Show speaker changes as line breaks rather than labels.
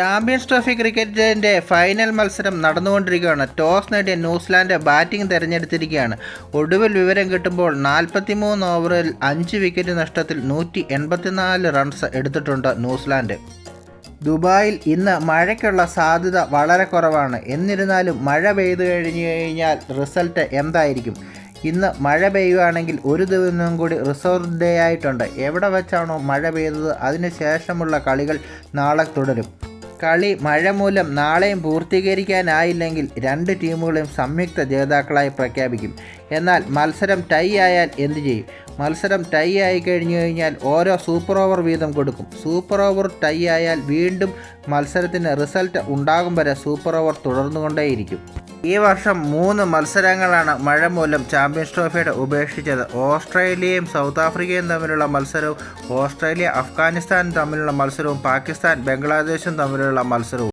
Champions trophy ക്രിക്കറ്റിന്റെ final മത്സരം നടന്നുകൊണ്ടിരിക്കുകയാണ്. ടോസ് നേടിയ ന്യൂസിലാൻഡ് ബാറ്റിംഗ് തിരഞ്ഞെടുത്തിരിക്കുകയാണ്. ഒടുവിൽ വിവരം കിട്ടുമ്പോൾ നാൽപ്പത്തിമൂന്ന് ഓവറിൽ അഞ്ച് വിക്കറ്റ് നഷ്ടത്തിൽ നൂറ്റി എൺപത്തിനാല് റൺസ് എടുത്തിട്ടുണ്ട് ന്യൂസിലാൻഡ്. ദുബായിൽ ഇന്ന് മഴയ്ക്കുള്ള സാധ്യത വളരെ കുറവാണ്. എന്നിരുന്നാലും മഴ പെയ്തു കഴിഞ്ഞു കഴിഞ്ഞാൽ റിസൾട്ട് എന്തായിരിക്കും? ഇന്ന് മഴ പെയ്യുകയാണെങ്കിൽ ഒരു ദിവസം കൂടി റിസർവ് ഡേ ആയിട്ടുണ്ട്. എവിടെ വെച്ചാണോ മഴ പെയ്തത് അതിന് ശേഷമുള്ള കളികൾ നാളെ തുടരും. കളി മഴ മൂലം നാളെയും പൂർത്തീകരിക്കാനായില്ലെങ്കിൽ രണ്ട് ടീമുകളെയും സംയുക്ത ജേതാക്കളായി പ്രഖ്യാപിക്കും. എന്നാൽ മത്സരം ടൈ ആയാൽ എന്തു ചെയ്യും? മത്സരം ടൈ ആയി കഴിഞ്ഞു കഴിഞ്ഞാൽ ഓരോ സൂപ്പർ ഓവർ വീതം കൊടുക്കും. സൂപ്പർ ഓവർ ടൈ ആയാൽ വീണ്ടും മത്സരത്തിന് റിസൾട്ട് ഉണ്ടാകും വരെ സൂപ്പർ ഓവർ തുടർന്നുകൊണ്ടേയിരിക്കും. ഈ വർഷം മൂന്ന് മത്സരങ്ങളാണ് മഴ മൂലം ചാമ്പ്യൻസ് ട്രോഫിയുടെ ഉപേക്ഷിച്ചത്. ഓസ്ട്രേലിയയും സൗത്ത് ആഫ്രിക്കയും തമ്മിലുള്ള മത്സരവും ഓസ്ട്രേലിയ അഫ്ഗാനിസ്ഥാനും തമ്മിലുള്ള മത്സരവും പാകിസ്ഥാൻ ബംഗ്ലാദേശും തമ്മിലുള്ള മത്സരവും.